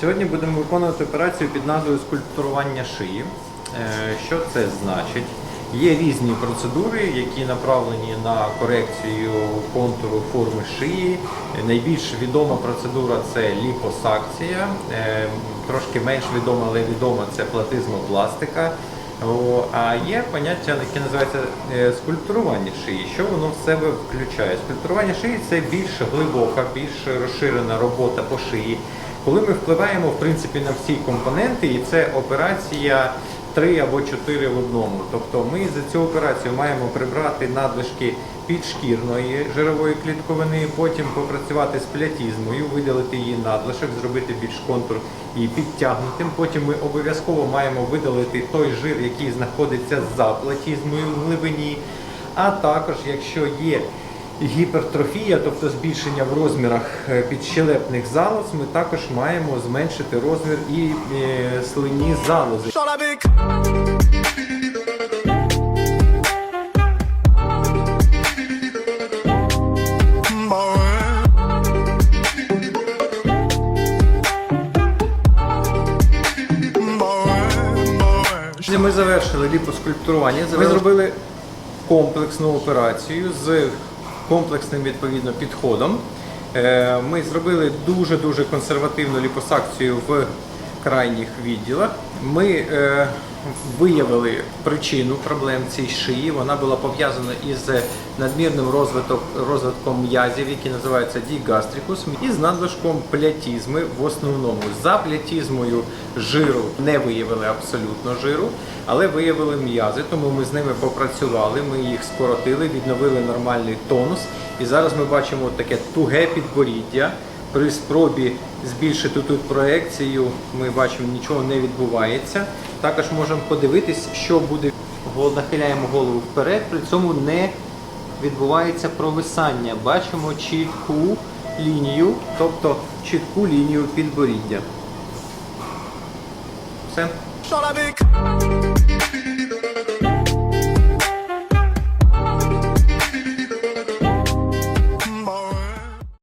Сьогодні будемо виконувати операцію під назвою скульптурування шиї. Е, Що це значить? Є різні процедури, які направлені на корекцію контуру форми шиї. Найбільш відома процедура це ліпосакція. Е, Трошки менш відома, але відома це платизмопластика. А є поняття, яке називається е, скульптурування шиї. Що воно в себе включає? Скульптурування шиї це більш глибока, більш розширена робота по шиї. Коли ми впливаємо в принципі на всі компоненти, і це операція 3 або 4 в одному. Тобто ми за цю операцію маємо прибрати надлишки підшкірної жирової клітковини, потім попрацювати з плятізмою, видалити її надлишок, зробити більш контур і підтягнутим. Потім ми обов'язково маємо видалити той жир, який знаходиться за платізмою в глибині. А також, якщо є гіпертрофія, тобто збільшення в розмірах е, підщелепних залоз, ми також маємо зменшити розмір і е, слинні залози. Ми завершили ліпоскульптурування. Ми зробили комплексну операцію з комплексним відповідно підходом. Е, Ми зробили дуже-дуже консервативну ліпосакцію в крайніх відділах. Ми е, виявили причину проблем цій шиї. Вона була пов'язана із надмірним розвитком, розвитком м'язів, які називаються дігастрикус, і з надлишком плятізми в основному. За плятізмою жиру не виявили абсолютно жиру, але виявили м'язи, тому ми з ними попрацювали, ми їх скоротили, відновили нормальний тонус. І зараз ми бачимо таке туге підборіддя. При спробі збільшити тут проекцію, ми бачимо, нічого не відбувається. Також можемо подивитись, що буде. Нахиляємо голову вперед, при цьому не відбувається провисання. Бачимо чітку лінію, тобто чітку лінію підборіддя. Все.